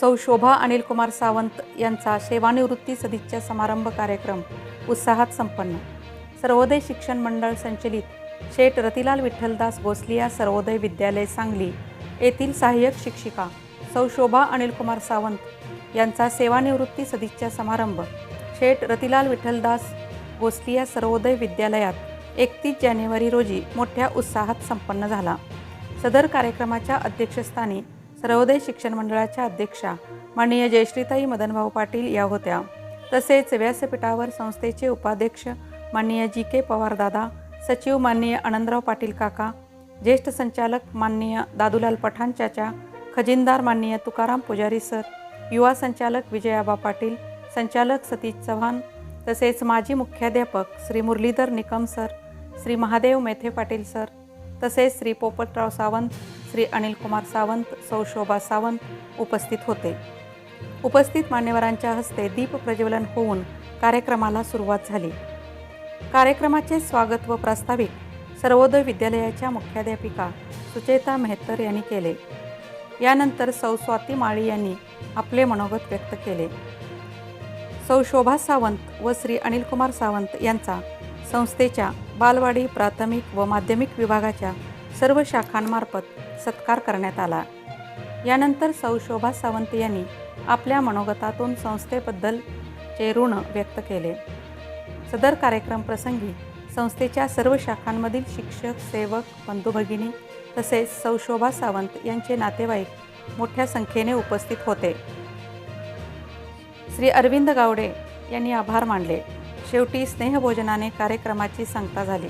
सौ शोभा अनिलकुमार सावंत यांचा सेवानिवृत्ती सदिच्छा समारंभ कार्यक्रम उत्साहात संपन्न. सर्वोदय शिक्षण मंडळ संचलित शेठ रतिलाल विठ्ठलदास गोसलिया सर्वोदय विद्यालय सांगली येथील सहाय्यक शिक्षिका सौ शोभा अनिलकुमार सावंत यांचा सेवानिवृत्ती सदिच्छा समारंभ शेठ रतिलाल विठ्ठलदास गोसलिया सर्वोदय विद्यालयात एकतीस जानेवारी रोजी मोठ्या उत्साहात संपन्न झाला. सदर कार्यक्रमाच्या अध्यक्षस्थानी सर्वोदय शिक्षण मंडळाच्या अध्यक्षा माननीय जयश्रीताई मदनभाऊ पाटील या होत्या. तसेच व्यासपीठावर संस्थेचे उपाध्यक्ष माननीय जी के पवारदादा सचिव माननीय आनंदराव पाटील काका ज्येष्ठ संचालक माननीय दादूलाल पठाण चाचा खजिनदार माननीय तुकाराम पुजारी सर युवा संचालक विजयाबा पाटील संचालक सतीश चव्हाण तसेच माजी मुख्याध्यापक श्री मुरलीधर निकम सर श्री महादेव मेथे पाटील सर तसेच श्री पोपटराव सावंत श्री अनिलकुमार सावंत सौ शोभा सावंत उपस्थित होते. उपस्थित मान्यवरांच्या हस्ते दीप प्रज्वलन होऊन कार्यक्रमाला सुरुवात झाली. कार्यक्रमाचे स्वागत व प्रास्ताविक सर्वोदय विद्यालयाच्या मुख्याध्यापिका सुचेता मेहतर यांनी केले. यानंतर सौ स्वाती माळी यांनी आपले मनोगत व्यक्त केले. सौ शोभा सावंत व श्री अनिलकुमार सावंत यांचा संस्थेच्या बालवाडी प्राथमिक व माध्यमिक विभागाच्या सर्व शाखांमार्फत सत्कार करण्यात आला. यानंतर सौ शोभा सावंत यांनी आपल्या मनोगतातून संस्थेबद्दलचे ऋण व्यक्त केले. सदर कार्यक्रम प्रसंगी संस्थेच्या सर्व शाखांमधील शिक्षक सेवक बंधू भगिनी तसेच सौ शोभा सावंत यांचे नातेवाईक मोठ्या संख्येने उपस्थित होते. श्री अरविंद गावडे यांनी आभार मानले. शेवटी स्नेहभोजनाने कार्यक्रमाची सांगता झाली.